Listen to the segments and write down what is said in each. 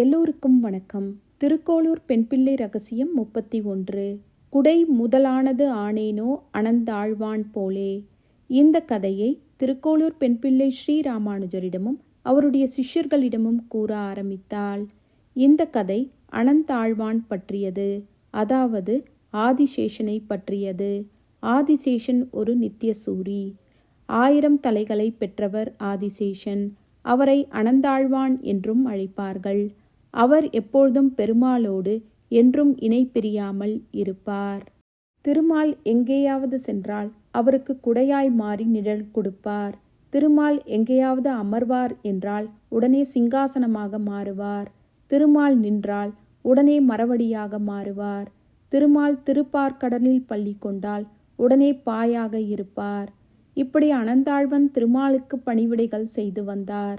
எல்லோருக்கும் வணக்கம். திருக்கோளூர் பெண்பிள்ளை ரகசியம் முப்பத்தி ஒன்று. குடை முதலானது ஆனேனோ அனந்தாழ்வான் போலே. இந்த கதையை திருக்கோளூர் பெண்பிள்ளை ஸ்ரீராமானுஜரிடமும் அவருடைய சிஷ்யர்களிடமும் கூற ஆரம்பித்தாள். இந்த கதை அனந்தாழ்வான் பற்றியது. அதாவது ஆதிசேஷனை பற்றியது. ஆதிசேஷன் ஒரு நித்தியசூரி. ஆயிரம் தலைகளை பெற்றவர் ஆதிசேஷன். அவரை அனந்தாழ்வான் என்றும் அழைப்பார்கள். அவர் எப்பொழுதும் பெருமாளோடு என்றும் இணை பிரியாமல் இருப்பார். திருமால் எங்கேயாவது சென்றால் அவருக்கு குடையாய் மாறி நிழல் கொடுப்பார். திருமால் எங்கேயாவது அமர்வார் என்றால் உடனே சிங்காசனமாக மாறுவார். திருமால் நின்றால் உடனே மரவடியாக மாறுவார். திருமால் திருப்பார்கடலில் பள்ளி கொண்டால் உடனே பாயாக இருப்பார். இப்படி அனந்தாழ்வன் திருமாலுக்கு பணிவிடைகள் செய்து வந்தார்.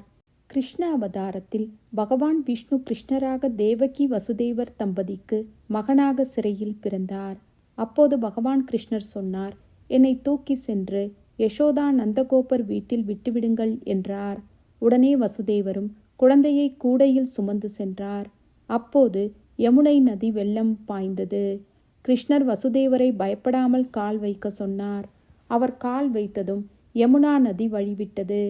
கிருஷ்ண அவதாரத்தில் பகவான் விஷ்ணு கிருஷ்ணராக தேவகி வசுதேவர் தம்பதிக்கு மகனாக சிறையில் பிறந்தார். அப்போது பகவான் கிருஷ்ணர் சொன்னார் என்னை தூக்கி சென்று யசோதா நந்தகோபர் வீட்டில் விட்டுவிடுங்கள் என்றார். உடனே வசுதேவரும் குழந்தையை கூடையில் சுமந்து சென்றார். அப்போது யமுனை நதி வெள்ளம் பாய்ந்தது. கிருஷ்ணர் வசுதேவரை பயப்படாமல் கால் வைக்க சொன்னார். அவர் கால் வைத்ததும் யமுனா நதி வழிவிட்டது.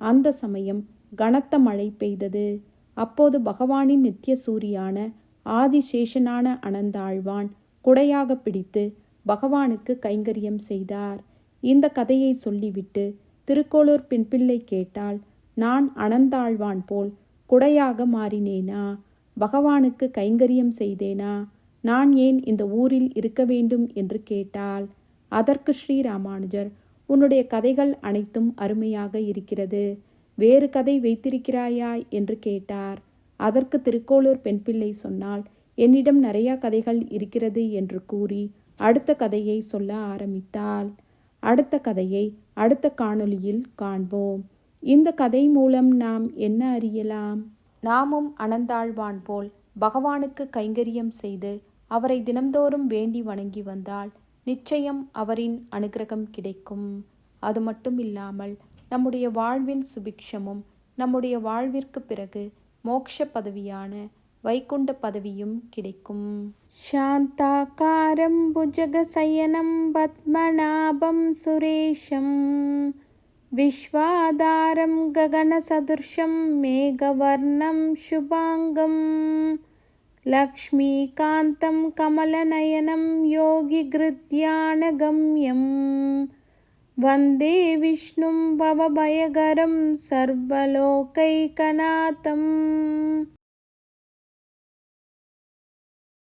அந்த சமயம் கனத்த மழை பெய்தது. அப்போது பகவானின் நித்திய சூரியான ஆதிசேஷனான அனந்தாழ்வான் குடையாக பிடித்து பகவானுக்கு கைங்கரியம் செய்தார். இந்த கதையை சொல்லிவிட்டு திருக்கோளூர் பின்பிள்ளை கேட்டால் நான் அனந்தாழ்வான் போல் குடையாக மாறினேனா? பகவானுக்கு கைங்கரியம் செய்தேனா? நான் ஏன் இந்த ஊரில் இருக்க வேண்டும்? என்று கேட்டால் அதற்கு ஸ்ரீராமானுஜர் உன்னுடைய கதைகள் அனைத்தும் அருமையாக இருக்கிறது. வேறு கதை வைத்திருக்கிறாயா? என்று கேட்டார். அதற்கு திருக்கோளூர் பெண் பிள்ளை சொன்னால் என்னிடம் நிறையா கதைகள் இருக்கிறது என்று கூறி அடுத்த கதையை சொல்ல ஆரம்பித்தாள். அடுத்த கதையை அடுத்த காணொளியில் காண்போம். இந்த கதை மூலம் நாம் என்ன அறியலாம்? நாமும் அனந்தாழ்வான் போல் பகவானுக்கு கைங்கரியம் செய்து அவரை தினம்தோறும் வேண்டி வணங்கி வந்தால் நிச்சயம் அவரின் அனுகிரகம் கிடைக்கும். அது மட்டும் இல்லாமல் நம்முடைய வாழ்வில் சுபிக்ஷமும் நம்முடைய வாழ்விற்கு பிறகு மோக்ஷ பதவியான வைகுண்ட பதவியும் கிடைக்கும். சாந்தாக்காரம் புஜகசயனம் பத்மநாபம் சுரேஷம் விஸ்வாதாரம் ககனசதுர்ஷம் மேகவர்ணம் சுபாங்கம் லக்ஷ்மீகாந்தம் கமலநயனம் யோகி கிருத்யான கம்யம் वन्दे विष्णुं भवभयगरं सर्वलोकैकनाथम्